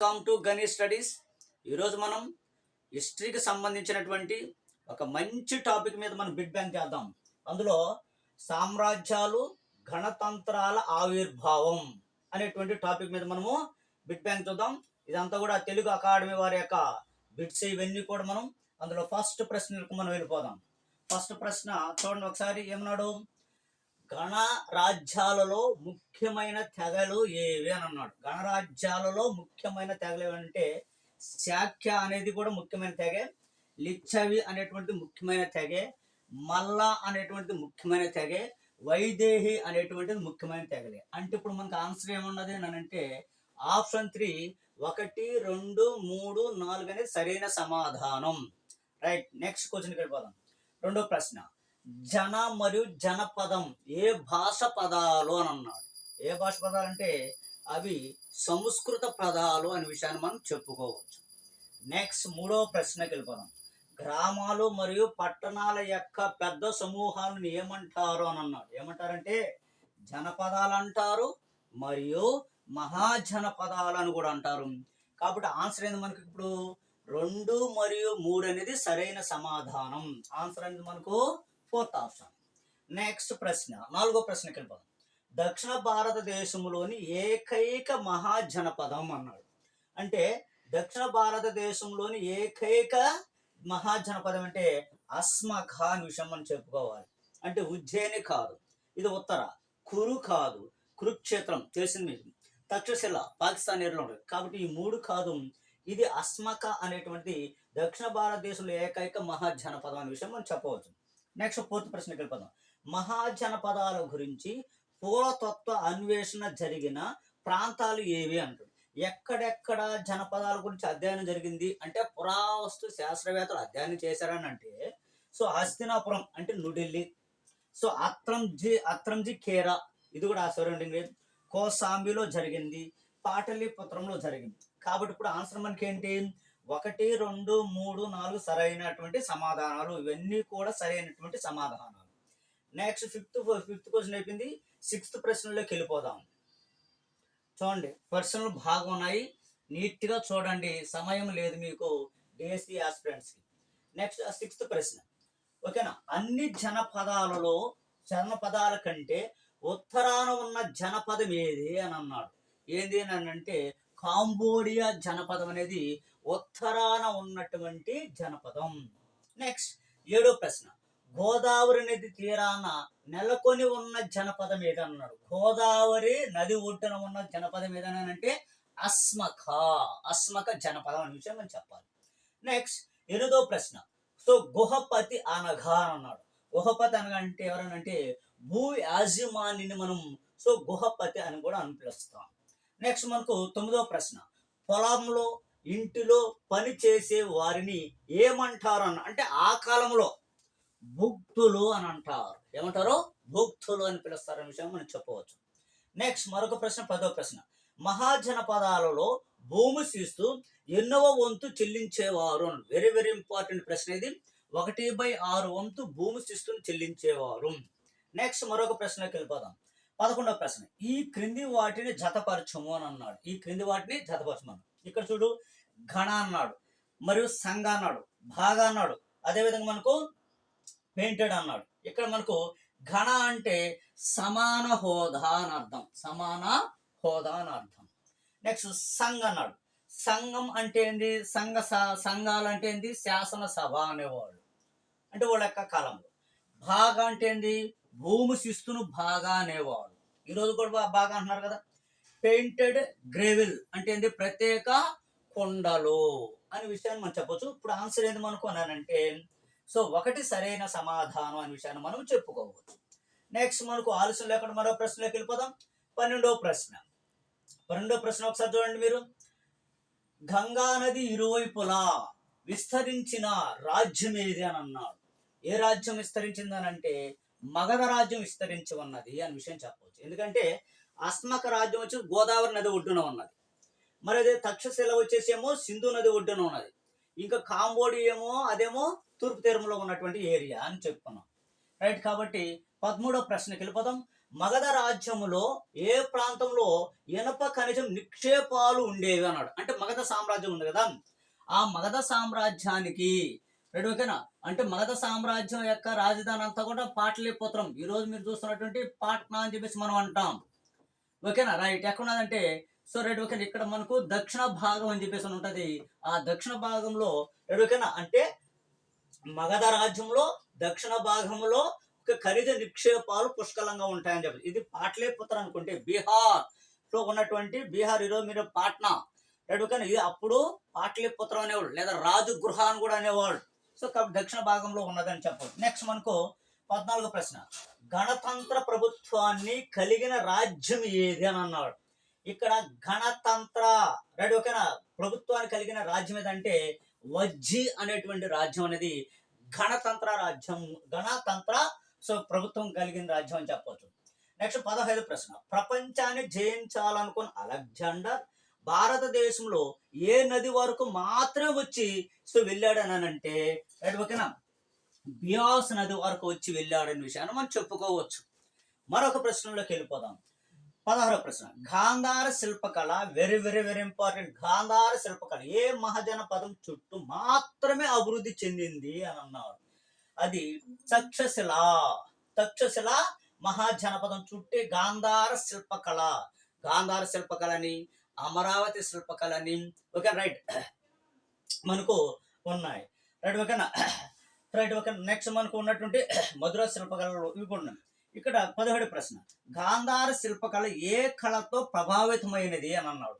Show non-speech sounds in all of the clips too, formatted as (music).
Welcome to Ganesh studies ఈరోజు మనం హిస్టరీకి సంబంధించినటువంటి ఒక మంచి టాపిక్ మీద మనం బిగ్ బ్యాంగ్ చేద్దాం. అందులో సామ్రాజ్యాలు గణతంత్రాల ఆవిర్భావం అనేటువంటి టాపిక్ మీద మనము బిగ్ బ్యాంగ్ చూద్దాం. ఇదంతా కూడా తెలుగు అకాడమీ వారి యొక్క బిట్స్ ఇవన్నీ కూడా మనం అందులో ఫస్ట్ ప్రశ్నలకు మనం వెళ్ళిపోదాం. ఫస్ట్ ప్రశ్న చూడండి ఒకసారి ఏమన్నాడు? గణరాజ్యాలలో ముఖ్యమైన తెగలు ఏవి అని అన్నాడు. గణరాజ్యాలలో ముఖ్యమైన తెగలు ఏవంటే శాఖ్య అనేది కూడా ముఖ్యమైన తెగే లిచ్చవి అనేటువంటి ముఖ్యమైన తెగే మల్ల అనేటువంటి ముఖ్యమైన తెగే వైదేహి అనేటువంటిది ముఖ్యమైన తెగలే. అంటే ఇప్పుడు మనకు ఆన్సర్ ఏమున్నది అంటే ఆప్షన్ త్రీ ఒకటి రెండు మూడు నాలుగు అనేది సరైన సమాధానం. రైట్ నెక్స్ట్ క్వశ్చన్కి వెళ్ళిపోదాం. రెండో ప్రశ్న. జన మరియు జనపదం ఏ భాష పదాలు అని అన్నాడు. ఏ భాష పదాలు అంటే అవి సంస్కృత పదాలు అనే విషయాన్ని మనం చెప్పుకోవచ్చు. నెక్స్ట్ మూడవ ప్రశ్నకి వెళ్ళిపోదాం. గ్రామాలు మరియు పట్టణాల యొక్క పెద్ద సమూహాలను ఏమంటారు అని అన్నాడు. ఏమంటారంటే జనపదాలు అంటారు మరియు మహాజనపదాలు అని కూడా అంటారు. కాబట్టి ఆన్సర్ ఏంది మనకి ఇప్పుడు? రెండు మరియు మూడు అనేది సరైన సమాధానం. ఆన్సర్ అనేది మనకు? Fourth option. నెక్స్ట్ ప్రశ్న నాలుగో ప్రశ్నకి వెళ్ళిపోదాం. దక్షిణ భారతదేశంలోని ఏకైక మహాజనపదం అన్నాడు. అంటే దక్షిణ భారతదేశంలోని ఏకైక మహాజనపదం అంటే అస్మఖ అని విషయం మనం చెప్పుకోవాలి. అంటే ఉజ్జయిని కాదు. ఇది ఉత్తర. కురు కాదు. కురుక్షేత్రం తెలిసింది తక్షశిల పాకిస్తాన్ ఏరియాలో ఉంటుంది. కాబట్టి ఈ మూడు కాదు. ఇది అస్మక అనేటువంటి దక్షిణ భారతదేశంలో ఏకైక మహాజనపదం అనే విషయం మనం చెప్పవచ్చు. నెక్స్ట్ ఫోర్త్ ప్రశ్నకి వెళ్ళిపోదాం. మహాజనపదాల గురించి పూర్వతత్వ అన్వేషణ జరిగిన ప్రాంతాలు ఏవి అంటాడు ఎక్కడెక్కడ జనపదాల గురించి అధ్యయనం జరిగింది? అంటే పురావస్తు శాస్త్రవేత్తలు అధ్యయనం చేశారని అంటే సో హస్తినాపురం అంటే న్యూఢిల్లీ సో అత్రంజీ అత్రంజీ ఖేరా ఇది కూడా ఆ సరౌండింగ్ కోసాంబిలో జరిగింది పాటలీపుత్రంలో జరిగింది. కాబట్టి ఇప్పుడు ఆన్సర్ మనకి ఏంటి ఒకటి రెండు మూడు నాలుగు సరైనటువంటి సమాధానాలు. ఇవన్నీ కూడా సరైనటువంటి సమాధానాలు. నెక్స్ట్ ఫిఫ్త్ ఫిఫ్త్ క్వశ్చన్ అయిపోయింది. సిక్స్త్ ప్రశ్నలోకి వెళ్ళిపోదాం. చూడండి ప్రశ్నలు బాగున్నాయి నీట్గా చూడండి సమయం లేదు మీకు. డిఎస్సి ఆస్పిరెంట్స్కి నెక్స్ట్ సిక్స్త్ ప్రశ్న. ఓకేనా అన్ని జనపదాలలో జనపదాల కంటే ఉత్తరాన ఉన్న జనపదం ఏది అని అన్నాడు. ఏంది అని అంటే కాంబోడియా జనపదం అనేది ఉత్తరాన ఉన్నటువంటి జనపదం. నెక్స్ట్ ఏడో ప్రశ్న. గోదావరి నది తీరాన నెలకొని ఉన్న జనపదం ఏదన్నాడు గోదావరి నది ఒడ్డున ఉన్న జనపదం ఏదనంటే అస్మక అస్మక జనపదం అనే విషయం మనం చెప్పాలి. నెక్స్ట్ ఎనిమిదో ప్రశ్న. సో గుహపతి అనగా అన్నాడు. గుహపతి అనగా అంటే ఎవరనంటే భూ యాజమానిని మనం సో గుహపతి అని కూడా అని పిలుస్తాం. నెక్స్ట్ మనకు తొమ్మిదో ప్రశ్న. పొలంలో ఇంటిలో పని చేసే వారిని ఏమంటారు అన్న అంటే ఆ కాలంలో భుక్తులు అని అంటారు. ఏమంటారు? భుక్తులు అని పిలుస్తారు అనే విషయం మనం చెప్పవచ్చు. నెక్స్ట్ మరొక ప్రశ్న పదో ప్రశ్న. మహాజనపదాలలో భూమి సీస్తూ ఎన్నవ వంతు చెల్లించేవారు వెరీ వెరీ ఇంపార్టెంట్ ప్రశ్న ఇది. ఒకటి బై ఆరు వంతు భూమి శిస్తుని చెల్లించేవారు. నెక్స్ట్ మరొక ప్రశ్నకి వెళ్ళిపోదాం. పదకొండవ ప్రశ్న. ఈ క్రింది వాటిని జతపరచము అని అన్నాడు. ఈ క్రింది వాటిని జతపరచమను ఇక్కడ చూడు ఘన అన్నాడు మరియు సంఘ అన్నాడు భాగా అన్నాడు అదేవిధంగా మనకు పెయింటెడ్ అన్నాడు. ఇక్కడ మనకు ఘన అంటే సమాన హోదా అని అర్థం. సమాన హోదా అని అర్థం. నెక్స్ట్ సంఘ అన్నాడు. సంఘం అంటే ఏంది? సంఘ స- సంఘాలు అంటే ఏంది? శాసన సభ అనేవాళ్ళు. అంటే వాళ్ళ యొక్క కాలంలో. బాగా అంటే ఏంది? భూమి శిస్తును బాగా అనేవాడు. ఈరోజు కూడా బాగా అంటున్నారు కదా? పెయింటెడ్ గ్రేవిల్ అంటే ఏంటి ప్రత్యేక కొండలు అనే విషయాన్ని మనం చెప్పొచ్చు. ఇప్పుడు ఆన్సర్ ఏంది మనకు అన్నానంటే సో ఒకటి సరైన సమాధానం అనే విషయాన్ని మనం చెప్పుకోవచ్చు. నెక్స్ట్ మనకు ఆలస్యం లేకుండా మరో ప్రశ్నలోకి వెళ్ళిపోదాం. పన్నెండవ ప్రశ్న. పన్నెండో ప్రశ్న ఒకసారి చూడండి మీరు. గంగా నది ఇరువైపులా విస్తరించిన రాజ్యం ఏది అని అన్నాడు. ఏ రాజ్యం విస్తరించింది అని అంటే మగధ రాజ్యం విస్తరించి ఉన్నది అని విషయం చెప్పవచ్చు. ఎందుకంటే అస్మక రాజ్యం వచ్చి గోదావరి నది ఒడ్డున ఉన్నది. మరి అదే తక్షశిల వచ్చేసేమో సింధు నది ఒడ్డున ఉన్నది. ఇంకా కాంబోడి ఏమో అదేమో తూర్పు తీరంలో ఉన్నటువంటి ఏరియా అని చెప్పుకున్నాం. రైట్ కాబట్టి పదమూడో ప్రశ్నకి వెళ్ళిపోదాం. మగధ రాజ్యములో ఏ ప్రాంతంలో ఇనప ఖనిజం నిక్షేపాలు ఉండేవి అన్నాడు. అంటే మగధ సామ్రాజ్యం ఉంది కదా. ఆ మగధ సామ్రాజ్యానికి రైట్ ఓకేనా? అంటే మగధ సామ్రాజ్యం యొక్క రాజధాని అంతా కూడా పాటలీపుత్రం ఈ రోజు మీరు చూస్తున్నటువంటి పాట్నా అని చెప్పేసి మనం అంటాం. ఓకేనా? రైట్. ఎక్కడున్నదంటే సో రైట్ ఓకేనా? ఇక్కడ మనకు దక్షిణ భాగం అని చెప్పేసి ఉంటుంది. ఆ దక్షిణ భాగంలో రైట్ ఓకేనా? అంటే మగధ రాజ్యంలో దక్షిణ భాగంలో ఒక ఖనిజ నిక్షేపాలు పుష్కలంగా ఉంటాయని చెప్పి ఇది పాటలీపుత్ర అనుకుంటే బీహార్లో ఉన్నటువంటి బీహార్ ఈరోజు మీరు పాట్నా. రైట్ ఓకేనా? ఇది అప్పుడు పాటలీపుత్రం అనేవాడు లేదా రాజు గృహ అని కూడా అనేవాడు సో కాబట్టి దక్షిణ భాగంలో ఉన్నదని చెప్పవచ్చు నెక్స్ట్ మనకు పద్నాలుగో ప్రశ్న. గణతంత్ర ప్రభుత్వాన్ని కలిగిన రాజ్యం ఏది అని అన్నాడు. ఇక్కడ గణతంత్ర రైట్ ఓకేనా? ప్రభుత్వాన్ని కలిగిన రాజ్యం ఏదంటే వజ్జి అనేటువంటి రాజ్యం అనేది గణతంత్ర రాజ్యం గణతంత్ర సో ప్రభుత్వం కలిగిన రాజ్యం అని చెప్పవచ్చు నెక్స్ట్ పదహైదు ప్రశ్న. ప్రపంచాన్ని జయించాలనుకున్న అలెగ్జాండర్ భారతదేశంలో ఏ నది వరకు మాత్రమే వచ్చి సో వెళ్ళాడు అని అంటే రైట్ ఓకేనా? బియాస్ నది వరకు వచ్చి వెళ్ళాడనే విషయాన్ని మనం చెప్పుకోవచ్చు. మరొక ప్రశ్నలోకి వెళ్ళిపోదాం. పదహారో ప్రశ్న. గాంధార శిల్పకళ very very very important. Gandhara శిల్పకళ ఏ మహాజనపదం చుట్టూ మాత్రమే అభివృద్ధి చెందింది అని అన్నారు అది తక్షశిల. తక్షశిల మహాజనపదం చుట్టే గాంధార శిల్పకళ. గాంధార శిల్పకళని అమరావతి శిల్పకళని ఓకే రైట్ (clears throat) మనకు ఉన్నాయి. రైట్ ఓకేనా (clears throat) రైట్ ఓకే నెక్స్ట్ మనకు ఉన్నటువంటి (clears throat) మధుర శిల్పకళలు ఇవి ఉన్నాయి. ఇక్కడ పదిహేడు ప్రశ్న. గాంధార శిల్పకళ ఏ కళతో ప్రభావితమైనది అని అన్నాడు.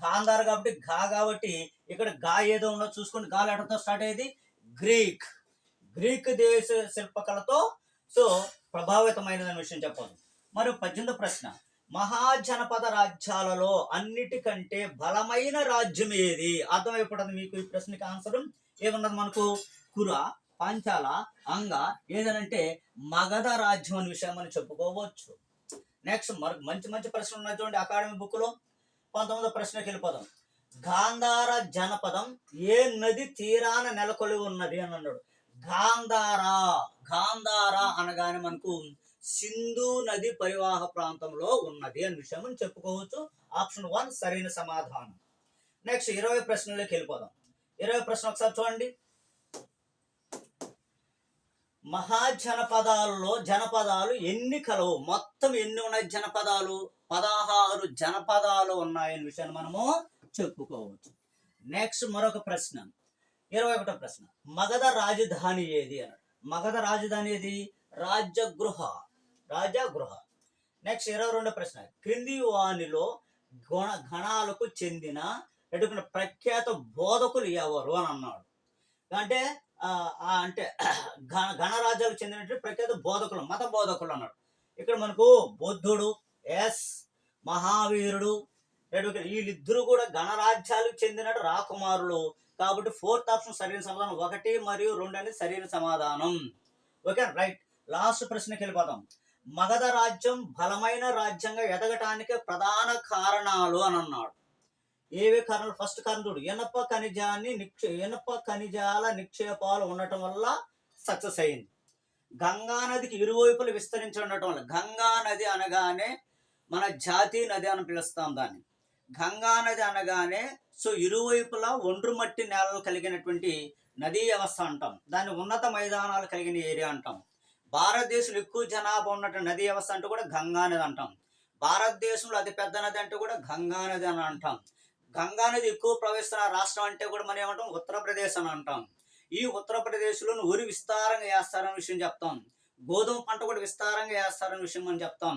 గాంధార కాబట్టి గా కాబట్టి ఇక్కడ గా ఏదో ఉన్నదో చూసుకొని గా లెటర్తో స్టార్ట్ అయ్యేది గ్రీక్. గ్రీక్ దేశ శిల్పకళతో సో ప్రభావితమైనదని విషయం చెప్పదు మరియు పద్దెనిమిది ప్రశ్న. మహాజనపద రాజ్యాలలో అన్నిటికంటే బలమైన రాజ్యం ఏది అర్థమైపోతుంది మీకు ఈ ప్రశ్నకి ఆన్సర్? ఏమన్నది మనకు? కుర పాంచాల అంగ ఏదనంటే మగధ రాజ్యం అనే విషయం మనం చెప్పుకోవచ్చు. నెక్స్ట్ మరి మంచి మంచి ప్రశ్నలు ఉన్నాయి చూడండి అకాడమీ బుక్లో పంతొమ్మిదో ప్రశ్నకి వెళ్ళిపోదాం. గాంధార జనపదం ఏ నది తీరాన నెలకొలి ఉన్నది అని అన్నాడు. గాంధార గాంధార అనగానే మనకు సింధు నది పరివాహ ప్రాంతంలో ఉన్నది అనే విషయం చెప్పుకోవచ్చు. ఆప్షన్ వన్ సరైన సమాధానం. నెక్స్ట్ ఇరవై ప్రశ్నలోకి వెళ్ళిపోదాం. ఇరవై ప్రశ్న ఒకసారి చూడండి. మహాజనపదాలలో జనపదాలు ఎన్ని కలవు? మొత్తం ఎన్ని ఉన్నాయి జనపదాలు? పదహారు జనపదాలు ఉన్నాయని విషయాన్ని మనము చెప్పుకోవచ్చు. నెక్స్ట్ మరొక ప్రశ్న. ఇరవై ఒకటో ప్రశ్న. మగధ రాజధాని ఏది? అన్నాడు మగధ రాజధాని ఏది? రాజగృహ. రాజా గృహ నెక్స్ట్ ఇరవై రెండో ప్రశ్న. క్రింది వాణిలో గుణ గణాలకు చెందిన ఎటుకున్న ప్రఖ్యాత బోధకులు ఎవరు అని అన్నాడు. అంటే అంటే (clears throat) గణ గణరాజ్యాలకు చెందినటువంటి ప్రఖ్యాత బోధకులు మత బోధకులు అన్నాడు. ఇక్కడ మనకు బుద్ధుడు ఎస్ మహావీరుడు ఎటుక- వీళ్ళిద్దరూ కూడా గణరాజ్యాలకు చెందిన రాకుమారులు. కాబట్టి ఫోర్త్ ఆప్షన్ సరైన సమాధానం ఒకటి మరియు రెండు అనేది సరైన సమాధానం. Okay right. లాస్ట్ ప్రశ్నకి వెళ్ళిపోదాం. మగధ రాజ్యం బలమైన రాజ్యంగా ఎదగటానికి ప్రధాన కారణాలు అని అన్నాడు. ఏవే కారణాలు? ఫస్ట్ కారణం చూడు. ఇనప ఖనిజాన్ని నిక్షే ఇనప ఖనిజాల నిక్షేపాలు ఉండటం వల్ల సక్సెస్ అయింది. గంగా నదికి ఇరువైపులు విస్తరించి ఉండటం వల్ల గంగా నది అనగానే మన జాతీయ నది అని పిలుస్తాం దాన్ని. గంగా నది అనగానే సో ఇరువైపులా ఒండ్రు మట్టి నేలలు కలిగినటువంటి నదీ వ్యవస్థ అంటాం. దాన్ని ఉన్నత మైదానాలు కలిగిన ఏరియా అంటాం. భారతదేశంలో ఎక్కువ జనాభా ఉన్నటువంటి నది వ్యవస్థ అంటే కూడా గంగా నది అంటాం. భారతదేశంలో అతి పెద్ద నది అంటే కూడా గంగా నది అని అంటాం. గంగా నది ఎక్కువ ప్రవేశిస్తున్న రాష్ట్రం అంటే కూడా మనం ఏమంటాం? ఉత్తరప్రదేశ్ అని అంటాం. ఈ ఉత్తరప్రదేశ్లో ఉరి విస్తారంగా వేస్తారని విషయం చెప్తాం. గోధుమ పంట కూడా విస్తారంగా వేస్తారని విషయం మనం చెప్తాం.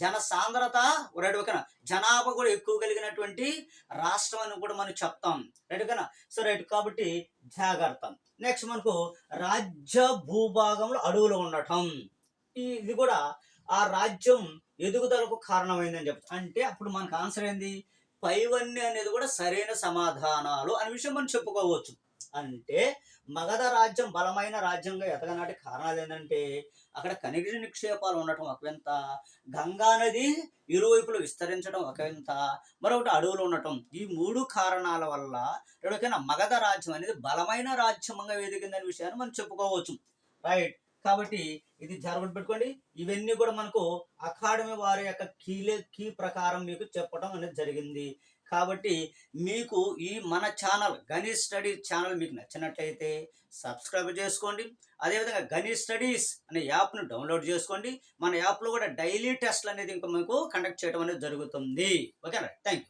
జన సాంద్రత రైట్ ఓకేనా జనాభా కూడా ఎక్కువ కలిగినటువంటి రాష్ట్రం అని కూడా మనం చెప్తాం. రైట్ ఓకేనా సో రైట్. కాబట్టి జాగ్రత్త. నెక్స్ట్ మనకు రాజ్య భూభాగంలో అడవులు ఉండటం. ఇది కూడా ఆ రాజ్యం ఎదుగుదలకు కారణమైందని చెప్తాం అంటే అప్పుడు మనకు ఆన్సర్ ఏంది? పైవన్నీ అనేది కూడా సరైన సమాధానాలు అనే విషయం మనం చెప్పుకోవచ్చు. అంటే మగధ రాజ్యం బలమైన రాజ్యంగా ఎదగనాటి కారణాలు ఏంటంటే అక్కడ ఖనిజ నిక్షేపాలు ఉండటం ఒక వింత గంగా నది ఇరువైపులు విస్తరించడం ఒక వింత మరొకటి అడవులు ఉండటం. ఈ మూడు కారణాల వల్ల ఎక్కడికైనా మగధ రాజ్యం అనేది బలమైన రాజ్యంగా ఎదిగిందనే విషయాన్ని మనం చెప్పుకోవచ్చు. రైట్. కాబట్టి ఇది జరగడం పెట్టుకోండి. ఇవన్నీ కూడా మనకు అకాడమీ వారి యొక్క కీలే కీ ప్రకారం మీకు చెప్పడం అనేది జరిగింది. కాబట్టి మీకు ఈ మన ఛానల్ గణేష్ స్టడీ ఛానల్ మీకు నచ్చినట్లయితే సబ్స్క్రైబ్ చేసుకోండి. అదేవిధంగా గణేష్ స్టడీస్ అనే యాప్ను డౌన్లోడ్ చేసుకోండి. మన యాప్లో కూడా డైలీ టెస్ట్లు అనేది ఇంకా మీకు కండక్ట్ చేయడం అనేది జరుగుతుంది. ఓకేనా? Thank you